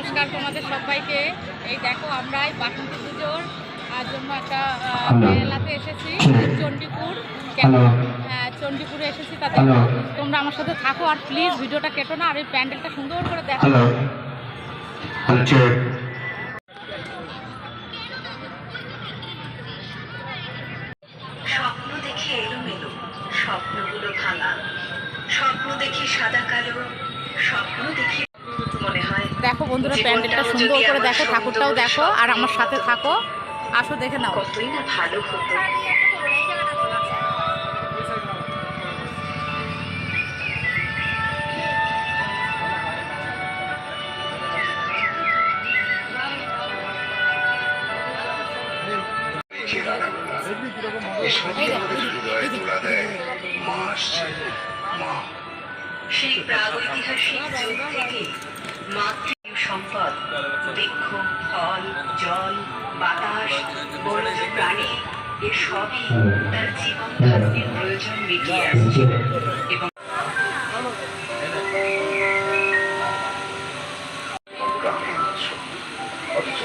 নমস্কার তোমাদের সবাইকে। এই দেখো আমরা এই বাসন্তী পুজোর আর জন্য একটা আহ, হ্যালো। এসেছি চণ্ডীপুর। হ্যাঁ চণ্ডীপুরে এসেছি তাতে তোমরা আমার সাথে থাকো আর প্লিজ ভিডিওটা কেটো না আর এই প্যান্ডেলটা সুন্দর করে দেখো। স্বপ্ন দেখি এলোমেলো স্বপ্নগুলো ভাঙা। স্বপ্ন দেখি সাদা কালো স্বপ্ন দেখো বন্ধুরা প্যান্ডেলটা সুন্দর করে দেখো ঠাকুরটাও দেখো আর আমার সাথে থাকো আসো দেখে নাও সেই প্রাগৈতিহাসিক যুগ থেকে মাতৃ বাতাস বন্য প্রাণী এ সবই তার জীবন ধারণের প্রয়োজন মিটিয়ে আসছে। এবং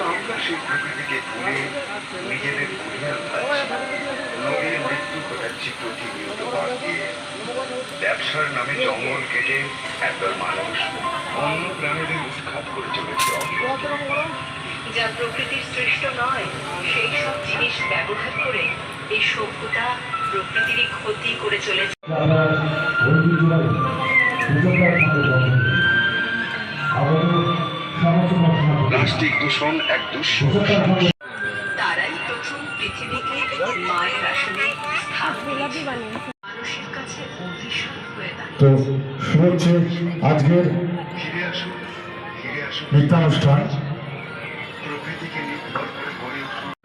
আমরা সেই প্রকৃতিকে ভুলে নিজেদের পরিবার ভাবছি নদীর মৃত্যু ঘটাচ্ছি প্রতিনিয়ত বাদ ব্যবসার নামে জঙ্গল কেটে একদল মানুষ অন্য প্রাণীদের উৎখাত করে চলেছে অবিরত যা প্রকৃতির সৃষ্ট নয় সেই সব জিনিস ব্যবহার করে এই সভ্যতা প্রকৃতিরই ক্ষতি করে চলেছে। প্লাস্টিক দূষণ এক তারাই প্রথম পৃথিবীকে মায়ের আসনে। মানুষের কাছে হয়ে তো শুরু হচ্ছে আজকের ফিরে আসুন ফিরে আসুন। নৃত্যানুষ্ঠান। প্রকৃতিকে নির্ভর করে গড়ে উঠুন